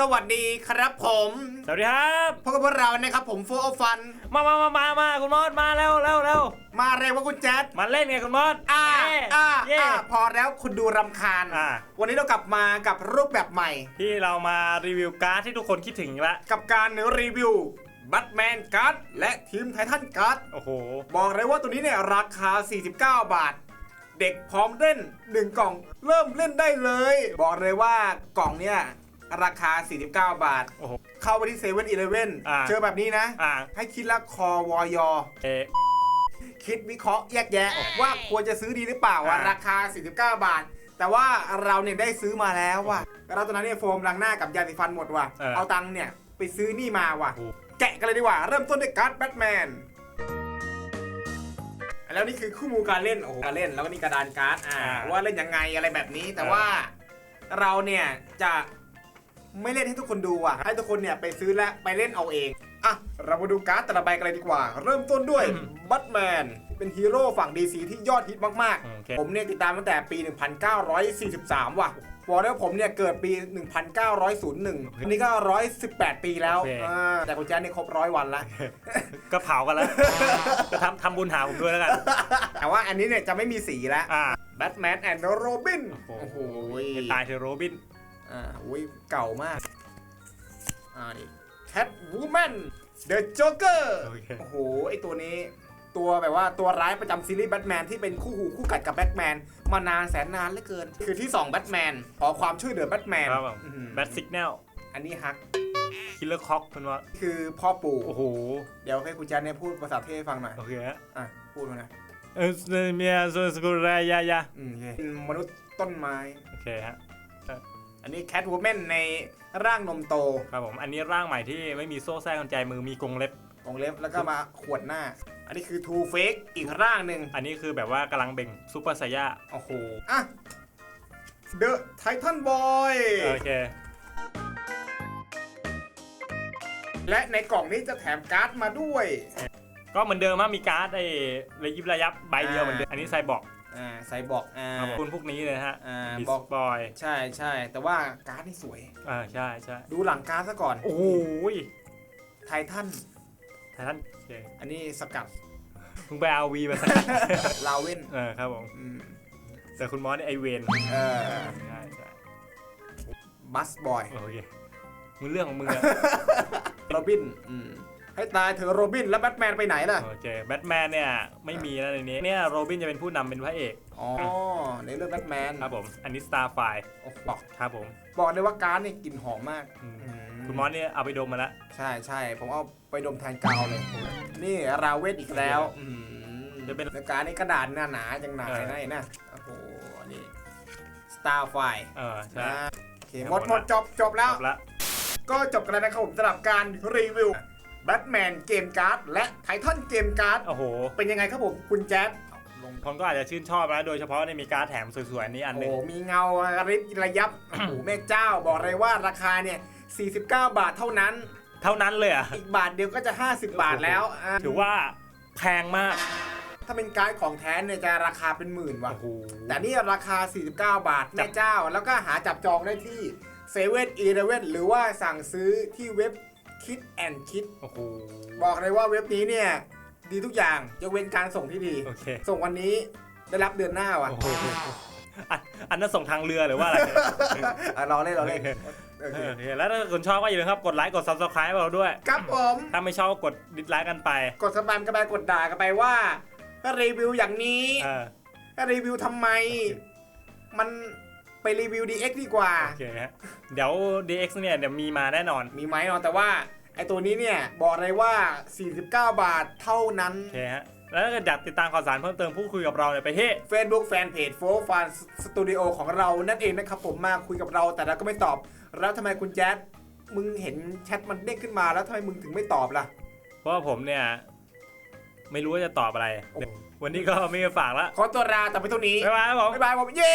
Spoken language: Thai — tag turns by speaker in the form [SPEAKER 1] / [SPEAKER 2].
[SPEAKER 1] สวัสดีครับผม
[SPEAKER 2] สวัสดีครับ
[SPEAKER 1] พบกับพวกเรานะครับผมโฟร์ฟัน
[SPEAKER 2] มามามามามาคุณมอสมาแล้วแล้วแล้ว
[SPEAKER 1] มาเร็วว่าคุณแจ๊ด
[SPEAKER 2] มาเล่นไงคุณมอส
[SPEAKER 1] อ่า
[SPEAKER 2] เย่
[SPEAKER 1] อ่า
[SPEAKER 2] เย่
[SPEAKER 1] อ่าพอแล้วคุณดูรำคาญ
[SPEAKER 2] อ่า
[SPEAKER 1] วันนี้เรากลับมากับรูปแบบใหม่
[SPEAKER 2] ที่เรามารีวิวการ์ดที่ทุกคนคิดถึงอีกละ
[SPEAKER 1] กับการรีวิวบัตแมนการ์ดและทีมไททันการ์ด
[SPEAKER 2] โอ้โห
[SPEAKER 1] บอกเลยว่าตัวนี้เนี่ยราคา 49 บาท เด็กพร้อมเล่น 1 กล่อง เริ่มเล่นได้เลย บอกเลยว่ากล่องเนี่ย ราคา 49 บาท
[SPEAKER 2] โอ้โห
[SPEAKER 1] เข้าไปที่เซเว่นอีเลฟเว่น
[SPEAKER 2] อ่า
[SPEAKER 1] เจอแบบนี้นะ
[SPEAKER 2] อ่า
[SPEAKER 1] ให้คิดละคอวอยอ
[SPEAKER 2] เอะ
[SPEAKER 1] คิดวิเคราะห์แยกแยะ ว่าควรจะซื้อดีหรือเปล่าว่า
[SPEAKER 2] อ่า
[SPEAKER 1] ราคา 49 บาท แต่ว่าเราเนี่ยได้ซื้อมาแล้วว่ะเราตอนนั้นเนี่ยโฟมล้างหน้ากับยาสีฟันหมดว่ะ
[SPEAKER 2] เออ
[SPEAKER 1] เอาตังค์เนี่ยไปซื้อนี่มาว่ะ
[SPEAKER 2] โอ้โห
[SPEAKER 1] แกะกันเลยดีกว่า เริ่มต้นด้วยการ์ดแบทแมน แล้วนี่คือคู่มือการเล่น โอ้โห การเล่น แล้วก็นี่กระดานการ์ด อ่าว่าเล่นยังไงอะไรแบบนี้ แต่ว่าเราเนี่ยจะ ไม่เล่นให้ทุกคนดูอะ ให้ทุกคนเนี่ยไปซื้อและไปเล่นเอาเอง อะ เรามาดูการ์ดแต่ละใบกันเลยดีกว่า เริ่มต้นด้วยบัตแมนเป็นฮีโร่ฝั่ง DC ที่ยอดฮิตมาก
[SPEAKER 2] โอเค
[SPEAKER 1] ๆ ผมเนี่ยติดตามตั้งแต่ปี 1943 ว่ะบอกแล้วาผมเนี่ยเกิดปี 1901 อันนี้ก็ 118 ปีแล้ว
[SPEAKER 2] โอเค
[SPEAKER 1] อ่าแต่คุณแจ๊ดนี่ครบร้อยวันละ
[SPEAKER 2] ก็เผากันแล้วก็ทำทำบุญหาผมด้วยแล้วกัน
[SPEAKER 1] แต่ว่าอันนี้เนี่ยจะไม่มีสีแล้ว
[SPEAKER 2] อ่า
[SPEAKER 1] แบทแมนแอนด์โรบิน
[SPEAKER 2] โอ้โห
[SPEAKER 1] โอ้โห
[SPEAKER 2] ให้ตายเธอะโรบิน
[SPEAKER 1] อ่าอุ้ยเก่ามาก อ่านี่แคทวูแมนเดอะโจ๊กเกอร์
[SPEAKER 2] โอเค
[SPEAKER 1] โอ้โห ไอตัวนี้ ตัวแบบว่าตัวร้ายประจำซีรีส์แบทแมนที่เป็นคู่หูคู่กัดกับแบทแมนมานานแสนนานเหลือเกิน คือที่2แบทแมนขอความช่วยเหลือแบทแมน
[SPEAKER 2] ครับผม
[SPEAKER 1] อื้อหือ
[SPEAKER 2] แบทซิกแนล
[SPEAKER 1] อันนี้ฮัก
[SPEAKER 2] คิลเลอร์ค็อกคุณว่า
[SPEAKER 1] คือพ่อปู่
[SPEAKER 2] โอ้โห
[SPEAKER 1] เดี๋ยวให้คุณแจ๊ดเนี่ยพูดภาษาเทพให้ฟังหน่อย
[SPEAKER 2] โอเคฮะ
[SPEAKER 1] อะ พูดมานะ
[SPEAKER 2] เออเมียโซสกุลรายายา
[SPEAKER 1] อืมโอเคเป็นมนุษย์ต้นไม้
[SPEAKER 2] โอเคฮะ
[SPEAKER 1] อั นนี้แคทวูแมนในร่างนมโต
[SPEAKER 2] ครับผมอันนี้ร่างใหม่ที่ไม่มีโซ่แทรกกุญแจมือมีกรงเล็บ
[SPEAKER 1] ของเล็บแล้วก็มาขวดหน้า อันนี้คือ Two Fake อีกร่างหนึ่ง
[SPEAKER 2] อันนี้คือแบบว่ากำลังเบ่งซูเปอร์ไซย่า
[SPEAKER 1] โอ้โหอะ The Titan Boy
[SPEAKER 2] โอเค
[SPEAKER 1] และในกล่องนี้จะแถมการ์ดมาด้วย
[SPEAKER 2] ก็เหมือนเดิมว่ามีการ์ดไอ้ระยิบระยับใบเดียวเหมือนเดิมอันนี้ไซบอร์ก
[SPEAKER 1] อ่าใส่บอกอ่า
[SPEAKER 2] ครับผมคุณพวกนี้เลยนะฮะ
[SPEAKER 1] อ่า
[SPEAKER 2] บิ
[SPEAKER 1] บ
[SPEAKER 2] ส
[SPEAKER 1] อก
[SPEAKER 2] บอย
[SPEAKER 1] ใช่ใช่แต่ว่าการ์ดนี่สวย
[SPEAKER 2] อ่าใช่ใช่
[SPEAKER 1] ดูหลังการ์ดซะก่อน
[SPEAKER 2] โอ้โห
[SPEAKER 1] ไททัน
[SPEAKER 2] ไททันโอเค
[SPEAKER 1] อันนี้สกัด
[SPEAKER 2] มึงไปเอาวีมาใส่
[SPEAKER 1] ลาเวน
[SPEAKER 2] เออครับผม
[SPEAKER 1] อืม
[SPEAKER 2] แต่คุณมอสนี่ไอเวน
[SPEAKER 1] เออ
[SPEAKER 2] ใช่ใช่
[SPEAKER 1] บัสบอย
[SPEAKER 2] โอเคมึงเรื่องของมึงอะ
[SPEAKER 1] โรบินอืม ให้ตายเถอะโรบินแล้วแบทแมนไปไหนล่ะ
[SPEAKER 2] โอเคแบทแมนเนี่ยไม่มีแล้วในนี้เนี่ยโรบินจะเป็นผู้นำเป็นพระเอก
[SPEAKER 1] อ๋อในเรื่องแบทแมน
[SPEAKER 2] ครับผมอันนี้สตาร์ไฟ
[SPEAKER 1] โอ้โหบอก
[SPEAKER 2] ครับผม
[SPEAKER 1] บอกเลยว่าการ์ดนี่กลิ่นหอมมาก
[SPEAKER 2] อืม
[SPEAKER 1] อื
[SPEAKER 2] คุณมอสเนี่ยเอาไปดมมาแล้ว
[SPEAKER 1] ใช่ใช่ผมเอาไปดมแทนกาวเลย นี่ราเวทอีกแล้วอืม
[SPEAKER 2] จะเป็น
[SPEAKER 1] แล้วการดนี่กระดาษหนาหนาๆจังหนา
[SPEAKER 2] เออ
[SPEAKER 1] นะเห็นนะโอ้โหนี่สตาร์ไฟ
[SPEAKER 2] เออใช่
[SPEAKER 1] นะโอเค
[SPEAKER 2] ครับ
[SPEAKER 1] หมดหมดจบจบแล้ว
[SPEAKER 2] จบละ
[SPEAKER 1] ก็จบกันแล้วนะครับผมสำหรับการรีวิว แบทแมนเกมการ์ดและไททันเกมการ์ด
[SPEAKER 2] โอ้โห
[SPEAKER 1] เป็นยังไงครับผมคุณแจ๊ดลง
[SPEAKER 2] คนก็อาจจะชื่นชอบนะโดยเฉพาะในมีการดแถมสวยๆอันนี้อันหนึ
[SPEAKER 1] โอ้
[SPEAKER 2] ง
[SPEAKER 1] มีเงาริบระยับ โอ้โหแม่เจ้าบอกเลยว่าราคาเนี่ย 49 บาทเท่านั้น
[SPEAKER 2] เท่านั้นเลยเหรอะ
[SPEAKER 1] อีกบาทเดียวก็จะ 50 บาทแล้วอะ
[SPEAKER 2] ถือว่าแพงมาก
[SPEAKER 1] ถ้าเป็นการ์ดของแท้เนี่ยจะราคาเป็นหมื่นว่ะ
[SPEAKER 2] โอ้โห
[SPEAKER 1] แต่นี่ราคา 49 บาทแม่เจ้า แล้วก็หาจับจองได้ที่เซเว่นอีเลเว่นหรือว่าสั่งซื้อที่เว็บ คิดแอนคิด
[SPEAKER 2] โอ้โห
[SPEAKER 1] บอกเลยว่าเว็บนี้เนี่ย ดีทุกอย่างยกเว้นการส่งที่ดี
[SPEAKER 2] โอเค
[SPEAKER 1] ส่งวันนี้ได้รับเดือนหน้าว่ะ
[SPEAKER 2] โอ้โหอันอันนั้นส่งทางเรือหรือว่าอะไร
[SPEAKER 1] อะรอเล่นรอเล่นโอเค
[SPEAKER 2] โอเคแล้วถ้าคุณชอบก็อย่าลืมครับกดไลค์กด subscribe เราด้วย
[SPEAKER 1] ครับผม
[SPEAKER 2] ถ้าไม่ชอบก็กดดิสไลค์กันไป
[SPEAKER 1] กดสแปมกันไปกดด่ากันไปว่าถ้ารีวิวอย่างนี้
[SPEAKER 2] เออ
[SPEAKER 1] ถ้ารีวิวทำไม มัน ไปรีวิว DX ดีกว่า
[SPEAKER 2] โอเคฮะเดี๋ยว DX เนี่ยเดี๋ยวมีมาแน่นอน
[SPEAKER 1] มีไหมเนาะแต่ว่าไอตัวนี้เนี่ยบอกเลยว่า 49 บาทเท่านั้น
[SPEAKER 2] โอเคฮะ แล้วถ้าเกิดอยากติดตามข่าวสารเพิ่มเติมพูดคุยกับเราเนี่ยไปที่
[SPEAKER 1] Facebook Fanpage โฟร์ฟันสตูดิโอของเรานั่นเองนะครับผมมาคุยกับเราแต่เราก็ไม่ตอบ แล้วทำไมคุณแจ๊ดมึงเห็นแชทมันเด้งขึ้นมาแล้วทำไมมึงถึงไม่ตอบล่ะ
[SPEAKER 2] เพราะว่าผมเนี่ย ไม่รู้ว่าจะตอบอะไร
[SPEAKER 1] โอ้
[SPEAKER 2] วันนี้ก็ไม่มีฝากละ
[SPEAKER 1] ขอตัวลาแต่ไปเท่านี้
[SPEAKER 2] บ๊ายบายครับผม
[SPEAKER 1] บ๊ายบายผมเย้